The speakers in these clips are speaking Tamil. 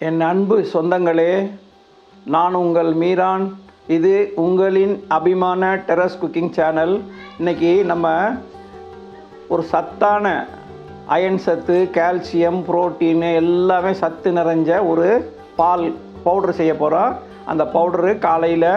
என் அன்பு சொந்தங்களே நான் உங்கள் மீரான். இது உங்களின் அபிமான டெரஸ் குக்கிங் சேனல் இன்னைக்கு நம்ம ஒரு சத்தான அயன் சத்து கால்சியம் புரோட்டீனு எல்லாமே சத்து நிறைஞ்ச ஒரு பால் பவுடர் செய்ய போகிறோம் அந்த பவுடரு காலையில்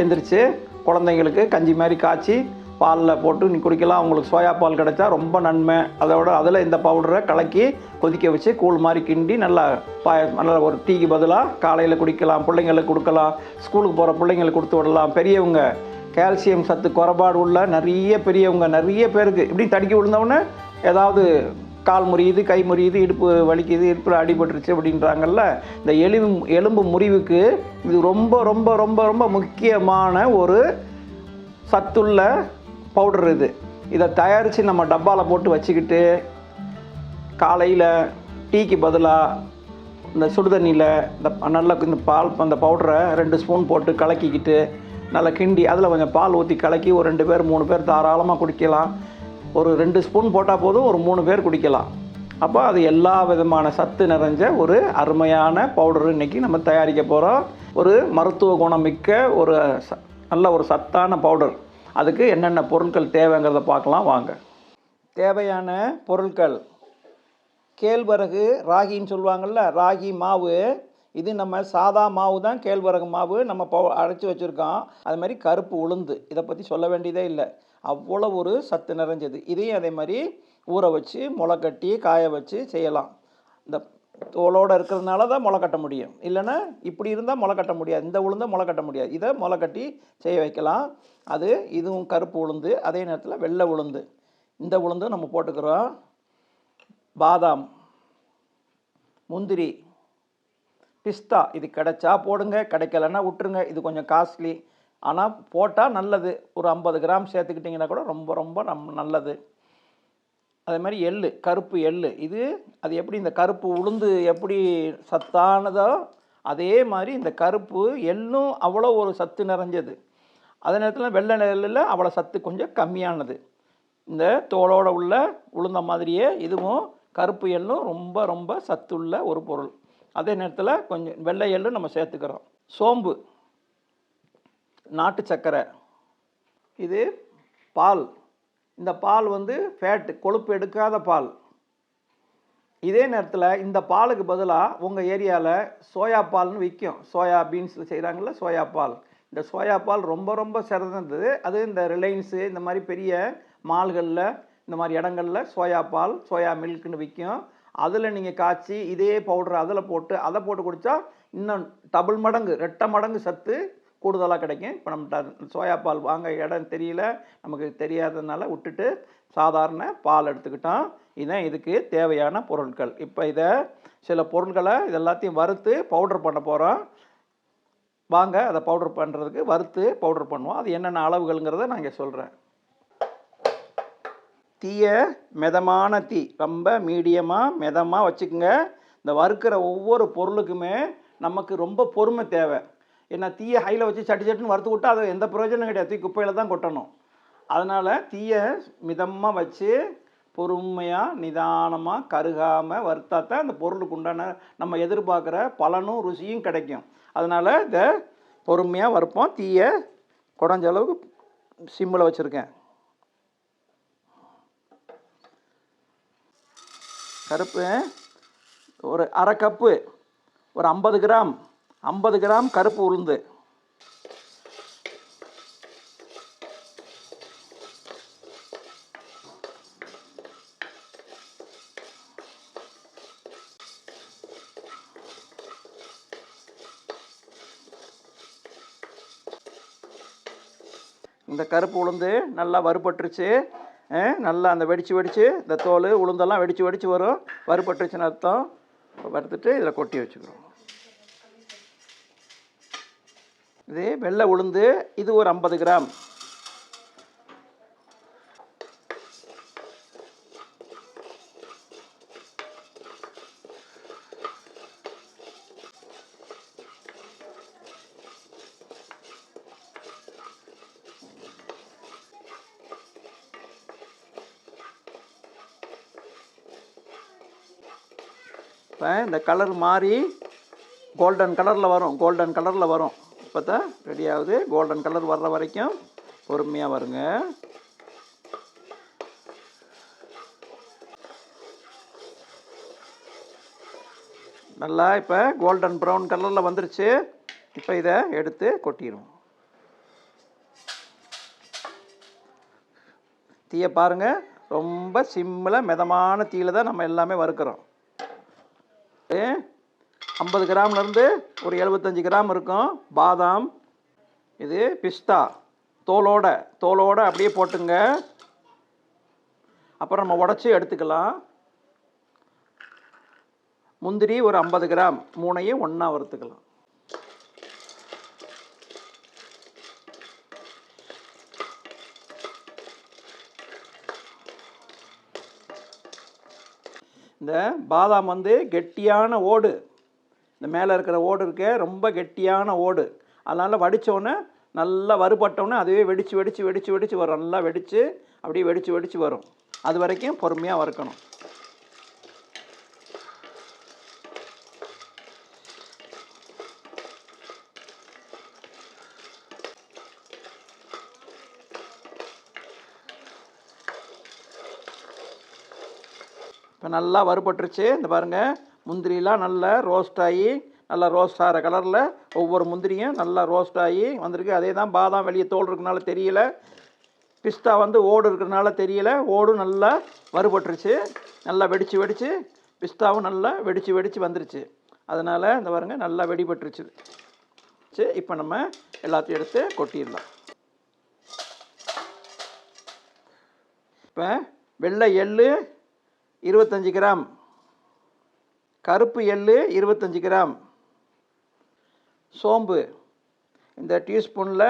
எந்திரிச்சு குழந்தைங்களுக்கு கஞ்சி மாதிரி காய்ச்சி பாலில் போட்டு நீ குடிக்கலாம் உங்களுக்கு சோயா பால் கிடைச்சா ரொம்ப நன்மை. அதோட அதில் இந்த பவுடரை கலக்கி கொதிக்க வச்சு கூழ் மாதிரி கிண்டி நல்லா பாய நல்லா ஒரு டீக்கு பதிலாக காலையில் குடிக்கலாம் பிள்ளைங்களுக்கு கொடுக்கலாம் ஸ்கூலுக்கு போகிற பிள்ளைங்களுக்கு கொடுத்து விடலாம். பெரியவங்க கால்சியம் சத்து குறைபாடு உள்ள நிறைய பெரியவங்க நிறைய பேருக்கு இப்படி தடுக்கி விழுந்தவொடனே ஏதாவது கால் முறியுது கை முறியுது இடுப்பு வலிக்குது இடுப்பில் அடிபட்டுருச்சு அப்படின்றாங்கல்ல இந்த எலும்பு எலும்பு முறிவுக்கு இது ரொம்ப ரொம்ப ரொம்ப ரொம்ப முக்கியமான ஒரு சத்துள்ள பவுடர் இது. இதை தயாரித்து நம்ம டப்பாவில் போட்டு வச்சுக்கிட்டு காலையில் டீக்கு பதிலாக இந்த சுடுதண்ணியில் இந்த நல்லா இந்த பால் அந்த பவுடரை ரெண்டு ஸ்பூன் போட்டு கலக்கிக்கிட்டு நல்லா கிண்டி அதில் கொஞ்சம் பால் ஊற்றி கலக்கி ஒரு ரெண்டு பேர் மூணு பேர் தாராளமாக குடிக்கலாம். ஒரு ரெண்டு ஸ்பூன் போட்டால் போதும் ஒரு மூணு பேர் குடிக்கலாம். அப்போ அது எல்லா விதமான சத்து நிறைஞ்ச ஒரு அருமையான பவுடர் இன்றைக்கி நம்ம தயாரிக்க போகிறோம் ஒரு மருத்துவ குணம் மிக்க ஒரு ச- நல்ல ஒரு சத்தான பவுடர் அதுக்கு என்னென்ன பொருட்கள் தேவைங்கிறத பார்க்கலாம் வாங்க. தேவையான பொருட்கள். கேழ்வரகு ராகின்னு சொல்லுவாங்கள்ல ராகி மாவு. இது நம்ம சாதா மாவு தான் கேழ்வரகு மாவு நம்ம பவு அரைச்சி வச்சுருக்கோம். அது மாதிரி கருப்பு உளுந்து இதை பற்றி சொல்ல வேண்டியதே இல்லை. அவ்வளோ ஒரு சத்து நிறைஞ்சது. இதையும் அதே மாதிரி ஊற வச்சு முளை கட்டி காய வச்சு செய்யலாம். இந்த தோலோடு இருக்கிறதுனால தான் முளை கட்ட முடியும். இல்லைன்னா இப்படி இருந்தால் முளை கட்ட முடியாது. இந்த உளுந்தை முளை கட்ட முடியாது. இதை முளை கட்டி செய்ய வைக்கலாம். அது இதுவும் கருப்பு உளுந்து அதே நேரத்தில் வெள்ளை உளுந்து. இந்த உளுந்தும் நம்ம போட்டுக்கிறோம். பாதாம் முந்திரி பிஸ்தா இது கிடைச்சா போடுங்க. கிடைக்கலன்னா விட்டுருங்க. இது கொஞ்சம் காஸ்ட்லி. ஆனால் போட்டால் நல்லது. ஒரு ஐம்பது கிராம் சேர்த்துக்கிட்டிங்கன்னா கூட ரொம்ப ரொம்ப நம் நல்லது. அதே மாதிரி எள்ளு கருப்பு எள்ளு. இது அது எப்படி இந்த கருப்பு உளுந்து எப்படி சத்தானதோ அதே மாதிரி இந்த கருப்பு எள்ளும் அவ்வளோ ஒரு சத்து நிறைஞ்சது. அதே நேரத்தில் வெள்ளை நெல்லில் அவ்வளோ சத்து கொஞ்சம் கம்மியானது. இந்த தோலோடு உள்ள உளுந்த மாதிரியே இதுவும் கருப்பு எள்ளும் ரொம்ப ரொம்ப சத்துள்ள ஒரு பொருள். அதே நேரத்தில் கொஞ்சம் வெள்ளை எள்ளும் நம்ம சேர்த்துக்கிறோம். சோம்பு நாட்டு சர்க்கரை. இது பால். இந்த பால் வந்து ஃபேட்டு கொழுப்பு எடுக்காத பால். இதே நேரத்தில் இந்த பாலுக்கு பதிலாக உங்கள் ஏரியாவில் சோயா பால்னு விற்கும் சோயா பீன்ஸில் செய்கிறாங்கல்ல சோயா பால். இந்த சோயா பால் ரொம்ப ரொம்ப சிறந்தது. அது இந்த ரிலையன்ஸு இந்த மாதிரி பெரிய மால்களில் இந்த மாதிரி இடங்களில் சோயா பால் சோயா மில்க்னு விற்கும் அதில் நீங்கள் காய்ச்சி இதே பவுடர் அதில் போட்டு அதை போட்டு குடித்தா இன்னும் டபுள் மடங்கு ரெட்டை மடங்கு சத்து கூடுதலாக கிடைக்கும். இப்போ நம்ம சோயா பால் வாங்க இடம் தெரியல நமக்கு தெரியாததுனால விட்டுட்டு சாதாரண பால் எடுத்துக்கிட்டோம். இதுதான் இதுக்கு தேவையான பொருட்கள். இப்போ இதை சில பொருட்களை இது எல்லாத்தையும் வறுத்து பவுடர் பண்ண போகிறோம் வாங்க அதை பவுடர் பண்ணுறதுக்கு வறுத்து பவுடர் பண்ணுவோம். அது என்னென்ன அளவுகள்ங்கிறத நான் இங்கே சொல்கிறேன் தீயை மிதமான தீ. ரொம்ப மீடியமாக மிதமாக வச்சுக்கோங்க. இந்த வறுக்கிற ஒவ்வொரு பொருளுக்குமே நமக்கு ரொம்ப பொறுமை தேவை. ஏன்னா தீயை ஹையில் வச்சு சட்டி சட்டுன்னு வறுத்து விட்டா அது எந்த பிரயோஜனம் கிடையாது. தூக்கி குப்பையில் தான் கொட்டணும். அதனால் தீயை மிதமாக வச்சு பொறுமையாக நிதானமாக கருகாமல் வறுத்தா தான் அந்த பொருளுக்கு உண்டான நம்ம எதிர்பார்க்குற பலனும் ருசியும் கிடைக்கும். அதனால் இதை பொறுமையாக வறுப்போம். தீயை குடஞ்ச அளவுக்கு சிம்மில் வச்சுருக்கேன். கருப்பு ஒரு அரை கப்பு ஒரு ஐம்பது கிராம் ஐம்பது கிராம் கருப்பு உளுந்து. இந்த கருப்பு உளுந்து நல்லா வறுபட்டுருச்சு. நல்லா அந்த வெடிச்சு வெடிச்சு இந்த தோல் உளுந்தெல்லாம் வெடிச்சு வெடிச்சு வரும். வறுபட்டுருச்சுன்னு அர்த்தம். வறுத்துட்டு இதில் கொட்டி வச்சுக்கிறோம். இது வெள்ளை உளுந்து இது ஒரு ஐம்பது கிராம். இப்போ இந்த கலர் மாறி கோல்டன் கலரில் வரும் கோல்டன் கலரில் வரும். இப்போ தான் ரெடி ஆகுது கோல்டன் கலர் வர்ற வரைக்கும் பொறுமையாக வருங்க. நல்லா இப்போ கோல்டன் ப்ரௌன் கலரில் வந்துருச்சு. இப்போ இதை எடுத்து கொட்டிடுவோம் தீயை பாருங்க. ரொம்ப சிம்மில் மிதமான தீயில தான் நம்ம எல்லாமே வறுக்கிறோம். ஐம்பது கிராம்லேருந்து ஒரு எழுபத்தஞ்சி கிராம் இருக்கும். பாதாம் இது பிஸ்தா. தோலோட தோலோட அப்படியே போட்டுங்க. அப்புறம் நம்ம உடச்சி எடுத்துக்கலாம். முந்திரி ஒரு ஐம்பது கிராம். மூணையும் ஒன்றா வறுத்துக்கலாம். இந்த பாதாம் வந்து கெட்டியான ஓடு. இந்த மேலே இருக்கிற ஓடு இருக்கே ரொம்ப கெட்டியான ஓடு. அதனால் வடித்தோடனே நல்லா வறுபட்டோன்னே அதுவே வெடித்து வெடித்து வெடித்து வெடித்து வரும். நல்லா வெடித்து அப்படியே வெடித்து வெடித்து வரும். அது வரைக்கும் பொறுமையாக வறுக்கணும். இப்போ நல்லா வறுபட்டுருச்சு. இந்த பாருங்கள் முந்திரிலாம் நல்லா ரோஸ்ட் ஆகி நல்லா ரோஸ்ட் ஆகிற கலரில் ஒவ்வொரு முந்திரியும் நல்லா ரோஸ்ட் ஆகி வந்திருக்கு. அதே தான் பாதாம் வெளியே தோல் இருக்கனால தெரியல. பிஸ்தா வந்து ஓடு இருக்கிறனால தெரியல. ஓடும் நல்லா வறுபட்டுருச்சு. நல்லா வெடித்து வெடித்து பிஸ்தாவும் நல்லா வெடித்து வெடித்து வந்துருச்சு. அதனால் இந்த பாருங்கள் நல்லா வெடிபட்டுருச்சு. சரி இப்போ நம்ம எல்லாத்தையும் எடுத்து கொட்டிடலாம். இப்போ வெள்ளை எள்ளு இருபத்தஞ்சி கிராம். கருப்பு எள்ளு இருபத்தஞ்சி கிராம். சோம்பு. இந்த டீஸ்பூனில்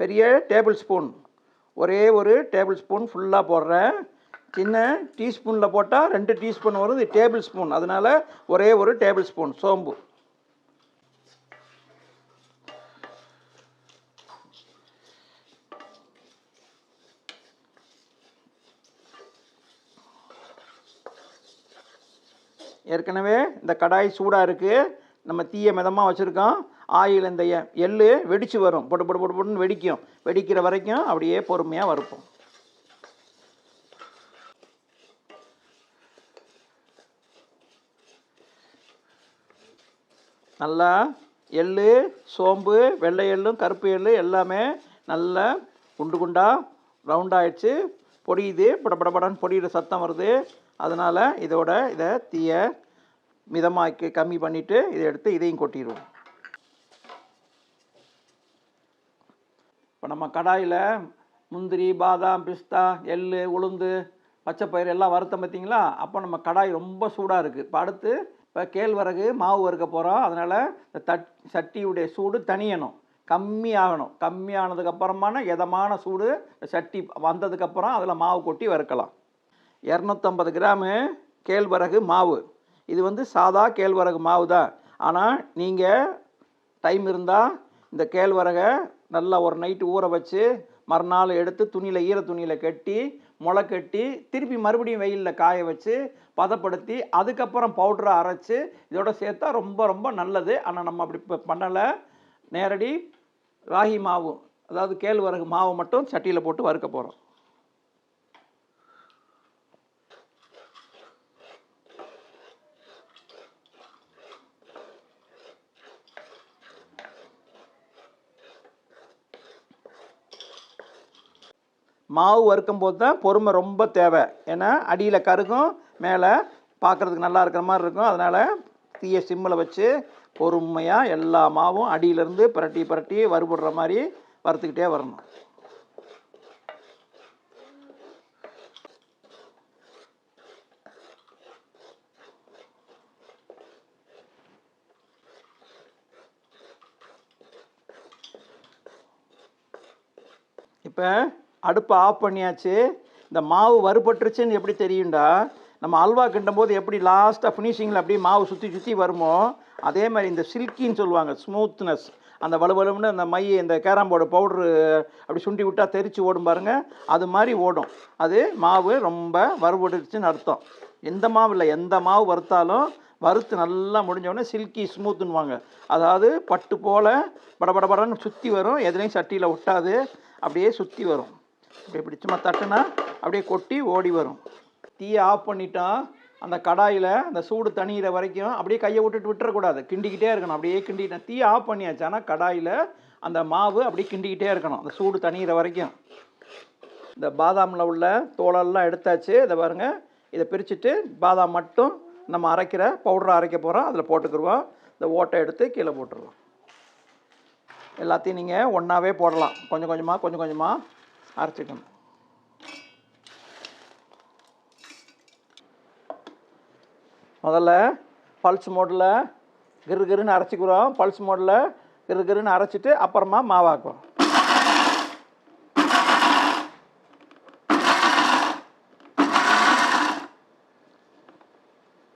பெரிய டேபிள் ஸ்பூன். ஒரே ஒரு டேபிள் ஸ்பூன் ஃபுல்லாக போடுறேன். சின்ன டீஸ்பூனில் போட்டால் ரெண்டு டீஸ்பூன் வரும் இது டேபிள் ஸ்பூன். அதனால் ஒரே ஒரு டேபிள் ஸ்பூன் சோம்பு. ஏற்கனவே இந்த கடாய் சூடாக இருக்குது நம்ம தீயை மிதமாக வச்சுருக்கோம். ஆயில் இந்த எ- எள்ளு வரும். பொட்டு பொட்டு பொட்டு பொட்டுன்னு வெடிக்கும். வெடிக்கிற வரைக்கும் அப்படியே பொறுமையாக வறுப்போம். நல்லா எள்ளு சோம்பு வெள்ளை எள்ளும் கருப்பு எள் எல்லாமே நல்லா குண்டு குண்டாக ரவுண்ட் ஆயிடுச்சு. பொடியுது படபடபடன்னு பொடியிற சத்தம் வருது. அதனால் இதோட இதை தீயை மிதமாக்கி கம்மி பண்ணிவிட்டு இதை எடுத்து இதையும் கொட்டிடுவோம் இப்போ நம்ம கடாயில் முந்திரி பாதாம் பிஸ்தா எள்ளு உளுந்து பச்சைப்பயிறு எல்லாம் வறுத்த பார்த்தீங்களா அப்போ நம்ம கடாய் ரொம்ப சூடாக இருக்குது இப்போ அடுத்து இப்போ கேழ்வரகு மாவு வறுக்க போகிறோம் அதனால் இந்த தட் சட்டியுடைய சூடு தனியணும் கம்மியாகணும் கம்மியானதுக்கப்புறமான எதமான இதமான சூடு சட்டி வந்ததுக்கப்புறம் அதில் மாவு கொட்டி வறுக்கலாம். இரநூத்தம்பது கிராமு கேழ்வரகு மாவு. இது வந்து சாதா கேழ்வரகு மாவு தான். ஆனால் நீங்கள் டைம் இருந்தால் இந்த கேழ்வரகை நல்லா ஒரு நைட்டு ஊற வச்சு மறுநாள் எடுத்து துணியில் ஈர துணியில் கட்டி முளை கட்டி திருப்பி மறுபடியும் வெயிலில் காய வச்சு பதப்படுத்தி அதுக்கப்புறம் பவுடரை அரைச்சி இதோட சேர்த்தா ரொம்ப ரொம்ப நல்லது. ஆனால் நம்ம அப்படி இப்போ பண்ணலை. நேரடி ராகி மாவு அதாவது கேழ்வரகு மாவு மட்டும் சட்டியில் போட்டு வறுக்க போகிறோம் மாவு வறுக்கும் போது தான் பொறுமை ரொம்ப தேவை. ஏன்னா அடியில் கருகும் மேலே பார்க்குறதுக்கு நல்லா இருக்கிற மாதிரி இருக்கும். அதனால் தீயை சிம்மில் வச்சு பொறுமையாக எல்லா மாவும் அடியிலேருந்து புரட்டி புரட்டி வறுபடுற மாதிரி வறுத்துக்கிட்டே வரணும். இப்போ அடுப்பை ஆஃப் பண்ணியாச்சு. இந்த மாவு வறுபட்டுருச்சுன்னு எப்படி தெரியும்டா? நம்ம அல்வா கிண்டும் போது எப்படி லாஸ்ட்டாக ஃபினிஷிங்கில் அப்படியே மாவு சுற்றி சுற்றி வருமோ? அதே மாதிரி இந்த சில்கின்னு சொல்லுவாங்க ஸ்மூத்னஸ் அந்த வலுவலுன்னு அந்த மைய இந்த கேரம் போர்டு பவுட்ரு அப்படி சுண்டி விட்டால் தெரிச்சு ஓடும் பாருங்கள் அது மாதிரி ஓடும். அது மாவு ரொம்ப வறுபட்டுருச்சுன்னு அர்த்தம். எந்த மாவு இல்லை எந்த மாவு வறுத்தாலும் வறுத்து நல்லா முடிஞ்சோடனே சில்கி ஸ்மூத்துன்னுவாங்க அதாவது பட்டு போல் படபடபடன்னு சுற்றி வரும் எதுலேயும் சட்டியில் ஒட்டாது அப்படியே சுற்றி வரும். இப்படி இப்படி சும்மா தட்டுனா அப்படியே கொட்டி ஓடி வரும். தீயை ஆஃப் பண்ணிட்டா அந்த கடாயில் அந்த சூடு தணிகிற வரைக்கும் அப்படியே கையை விட்டுட்டு விட்டுறக்கூடாது. கிண்டிக்கிட்டே இருக்கணும். அப்படியே கிண்டிக்கிட்டேன் தீயை ஆஃப் பண்ணியாச்சு. ஆனால் கடாயில் அந்த மாவு அப்படியே கிண்டிக்கிட்டே இருக்கணும். அந்த சூடு தணிகிற வரைக்கும். இந்த பாதாமில் உள்ள தோலெல்லாம் எடுத்தாச்சு. இதை பாருங்கள் இதை பிரிச்சுட்டு பாதாம் மட்டும் நம்ம அரைக்கிற பவுடரை அரைக்க போகிறோம் அதில் போட்டுக்கிருவோம். இந்த ஓட்டை எடுத்து கீழே போட்டுருவோம். எல்லாத்தையும் நீங்கள் ஒன்றாவே போடலாம். கொஞ்சம் கொஞ்சமாக கொஞ்சம் கொஞ்சமாக அரைச்சிக்கணும் முதல்ல பல்ஸ் மோடில் கிரு கிருன்னு அரைச்சிக்கிறோம். பல்ஸ் மோடில் கிரு கிருன்னு அரைச்சிட்டு அப்புறமா மாவாக்குவோம்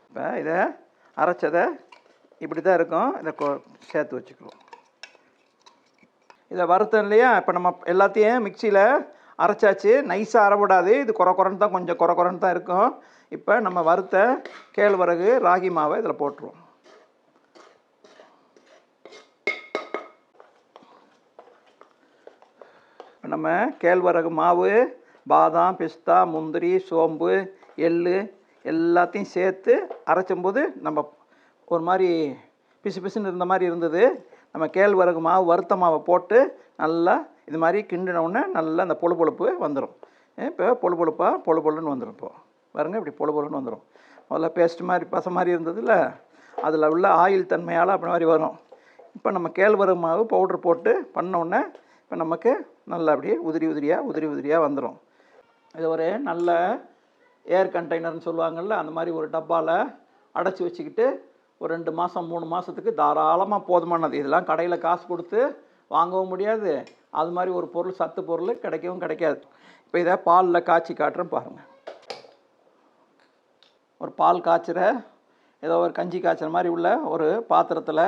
இப்போ இதை அரைச்சதை இப்படி தான் இருக்கும். இதை கோ சேர்த்து வச்சுக்குவோம். இதை வறுத்தோம் இல்லையா? இப்போ நம்ம எல்லாத்தையும் மிக்சியில் அரைச்சாச்சு. நைஸாக அரைவிடாது. இது குறை குறைன்னு தான் கொஞ்சம் குறை குறைன்னு தான் இருக்கும். இப்போ நம்ம வறுத்த கேழ்வரகு ராகி மாவை இதில் போட்டுருவோம். நம்ம கேழ்வரகு மாவு பாதாம் பிஸ்தா முந்திரி சோம்பு எள்ளு எல்லாத்தையும் சேர்த்து அரைச்சும்போது நம்ம ஒரு மாதிரி பிசு பிசுன்னு இருந்த மாதிரி இருந்தது. நம்ம கேழ்வரகு மாவு வறுத்த மாவை போட்டு நல்லா இது மாதிரி கிண்டினவுடனே நல்லா அந்த பொழு பொழுப்பு வந்துடும் இப்போ பொழு பொழுப்பாக பொழு பொழுன்னு வந்துடும் இப்போ. பாருங்க இப்படி பொழு பொழுன்னு வந்துடும் முதல்ல பேஸ்ட் மாதிரி பசை மாதிரி இருந்ததில்ல அதில் உள்ள ஆயில் தன்மையால் அப்படி மாதிரி வரும். இப்போ நம்ம கேழ்வரகு மாவு பவுட்ரு போட்டு பண்ண இப்போ நமக்கு நல்லா அப்படியே உதிரி உதிரியாக உதிரி உதிரியாக வந்துடும் இது ஒரு நல்ல ஏர் கண்டெய்னர்னு சொல்லுவாங்கள்ல அந்த மாதிரி ஒரு டப்பாவில் அடைச்சி வச்சுக்கிட்டு ஒரு ரெண்டு மாதம் மூணு மாதத்துக்கு தாராளமாக போதுமானது. இதெல்லாம் கடையில் காசு கொடுத்து வாங்கவும் முடியாது. அது மாதிரி ஒரு பொருள் சத்து பொருள் கிடைக்கவும் கிடைக்காது. இப்போ இதை பாலில் காய்ச்சி காட்டுறேன் பாருங்கள் ஒரு பால் காய்ச்சிற ஏதோ ஒரு கஞ்சி காய்ச்சல் மாதிரி உள்ள ஒரு பாத்திரத்தில்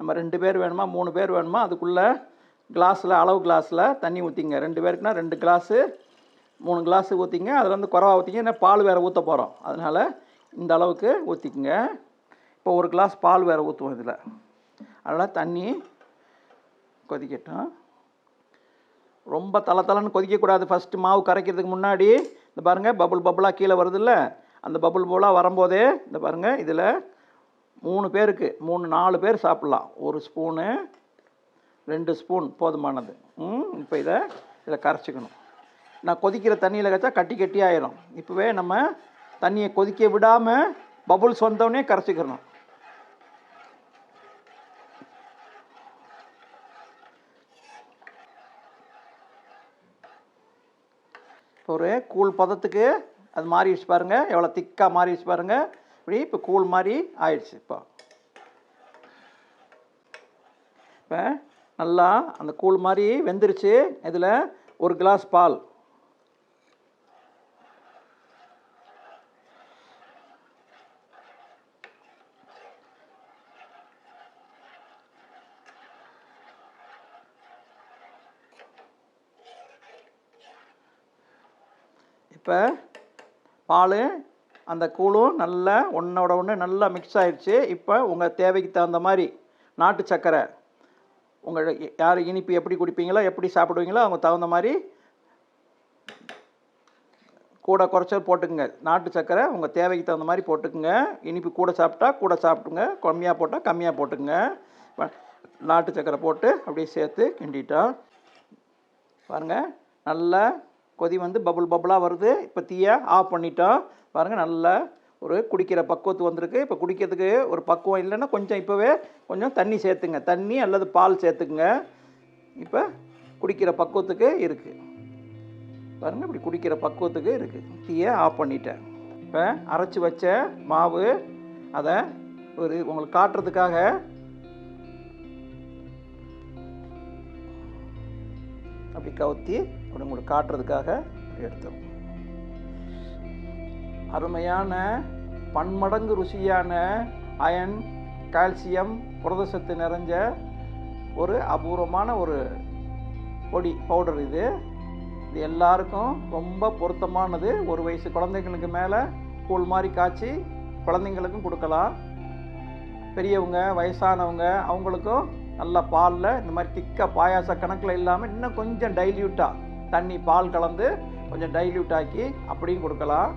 நம்ம ரெண்டு பேர் வேணுமா மூணு பேர் வேணுமா அதுக்குள்ளே கிளாஸில் அளவு கிளாஸில் தண்ணி ஊற்றிங்க ரெண்டு பேருக்குனா ரெண்டு கிளாஸு மூணு கிளாஸு ஊற்றிங்க அதில் வந்து குறவாக ஊற்றிங்க ஏன்னா பால் வேறு ஊற்ற போகிறோம் அதனால் இந்த அளவுக்கு ஊற்றிக்குங்க இப்போ ஒரு கிளாஸ் பால் வேறு ஊற்றுவோம் இதில். அதனால் தண்ணி கொதிக்கட்டும். ரொம்ப தலை தலைன்னு கொதிக்கக்கூடாது ஃபஸ்ட்டு மாவு கரைக்கிறதுக்கு முன்னாடி இந்த பாருங்கள் பபுள் பபுளாக கீழே வருதுல்ல? அந்த பபுள் பபுளாக வரும்போதே இந்த பாருங்கள் இதில் மூணு பேருக்கு மூணு நாலு பேர் சாப்பிட்லாம். ஒரு ஸ்பூனு ரெண்டு ஸ்பூன் போதுமானது. ம் இப்போ இதை இதில் கரைச்சிக்கணும். நான் கொதிக்கிற தண்ணியில் கச்சா கட்டி கட்டி ஆயிரும். இப்போவே நம்ம தண்ணியை கொதிக்க விடாமல் பபுள்ஸ் வந்தோடனே கரைச்சிக்கிறணும் ஒரு கூழ் பதத்துக்கு அது மாறிடுச்சு பாருங்கள் எவ்வளோ திக்காக மாறிடுச்சு பாருங்கள் இப்படி இப்போ கூழ் மாதிரி ஆயிடுச்சு இப்போ. இப்போ நல்லா அந்த கூழ் மாதிரி வெந்துருச்சு. இதில் ஒரு கிளாஸ் பால். இப்போ பால் அந்த கூழும் நல்லா ஒன்றோட ஒன்று நல்லா மிக்ஸ் ஆயிடுச்சு இப்போ உங்கள் தேவைக்கு தகுந்த மாதிரி நாட்டு சர்க்கரை உங்கள் யார் இனிப்பு எப்படி குடிப்பீங்களோ எப்படி சாப்பிடுவீங்களோ அவங்க தகுந்த மாதிரி கூட குறைச்சல் போட்டுக்குங்க. நாட்டு சர்க்கரை உங்கள் தேவைக்கு தகுந்த மாதிரி போட்டுக்குங்க. இனிப்பு கூட சாப்பிட்டா கூட சாப்பிட்டுங்க கம்மியாக போட்டால் கம்மியாக போட்டுக்குங்க. நாட்டு சர்க்கரை போட்டு அப்படியே சேர்த்து கிண்டிட்டோம் பாருங்கள் நல்லா கொதி வந்து பபுள் பபுளாக வருது. இப்போ தீயை ஆஃப் பண்ணிட்டோம். பாருங்கள் நல்லா ஒரு குடிக்கிற பக்குவத்து வந்திருக்கு. இப்போ குடிக்கிறதுக்கு ஒரு பக்குவம் இல்லைன்னா கொஞ்சம் இப்போவே கொஞ்சம் தண்ணி சேர்த்துங்க. தண்ணி அல்லது பால் சேர்த்துக்குங்க. இப்போ குடிக்கிற பக்குவத்துக்கு இருக்குது பாருங்கள் இப்படி குடிக்கிற பக்குவத்துக்கு இருக்குது தீயை ஆஃப் பண்ணிட்டேன். இப்போ அரைச்சி வச்ச மாவு அதை ஒரு உங்களுக்கு காட்டுறதுக்காக அப்படி கவுத்தி அப்படி உங்களுக்கு காட்டுறதுக்காக எடுத்தோம். அருமையான பன்மடங்கு ருசியான அயன் கால்சியம் புரதசத்து நிறைஞ்ச ஒரு அபூர்வமான ஒரு பொடி பவுடர் இது. இது எல்லாருக்கும் ரொம்ப பொருத்தமானது. ஒரு வயசு குழந்தைங்களுக்கு மேலே கூழ் மாதிரி காய்ச்சி குழந்தைங்களுக்கும் கொடுக்கலாம். பெரியவங்க வயசானவங்க அவங்களுக்கும் நல்ல பாலில் இந்த மாதிரி திக்காக பாயாச கணக்கில் இல்லாமல் இன்னும் கொஞ்சம் டைல்யூட்டாக தண்ணி பால் கலந்து கொஞ்சம் டைல்யூட் ஆக்கி அப்படியும் கொடுக்கலாம்.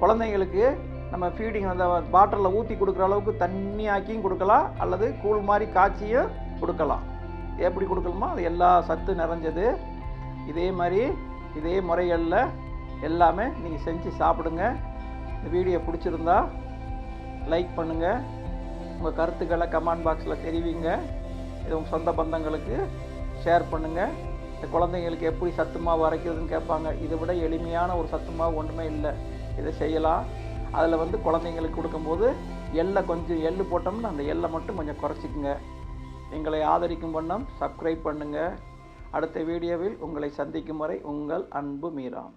குழந்தைங்களுக்கு நம்ம ஃபீடிங் அந்த பாட்டிலில் ஊற்றி கொடுக்குற அளவுக்கு தண்ணி ஆக்கியும் கொடுக்கலாம் அல்லது கூழ் மாதிரி காய்ச்சியும் கொடுக்கலாம். எப்படி கொடுக்கணுமோ அது எல்லா சத்து நிறைஞ்சது. இதே மாதிரி இதே முறைகளில் எல்லாமே நீங்கள் செஞ்சு சாப்பிடுங்க. இந்த வீடியோ பிடிச்சிருந்தா லைக் பண்ணுங்கள் உங்கள் கருத்துக்களை கமெண்ட் பாக்ஸில் தெரிவிங்க. இது உங்கள் சொந்த பந்தங்களுக்கு ஷேர் பண்ணுங்கள் இந்த குழந்தைங்களுக்கு எப்படி சத்து மாவு அரைக்கிறதுன்னு கேட்பாங்க. இதை விட எளிமையான ஒரு சத்து மாவு ஒன்றுமே இல்லை. இதை செய்யலாம். அதில் வந்து குழந்தைங்களுக்கு கொடுக்கும்போது எள்ளை கொஞ்சம் எள்ளு போட்டோம்னா அந்த எள்ளை மட்டும் கொஞ்சம் குறைச்சிக்குங்க. எங்களை ஆதரிக்கும் வண்ணம் சப்ஸ்கிரைப் பண்ணுங்கள் அடுத்த வீடியோவில் உங்களை சந்திக்கும் வரை உங்கள் அன்பு மீராம்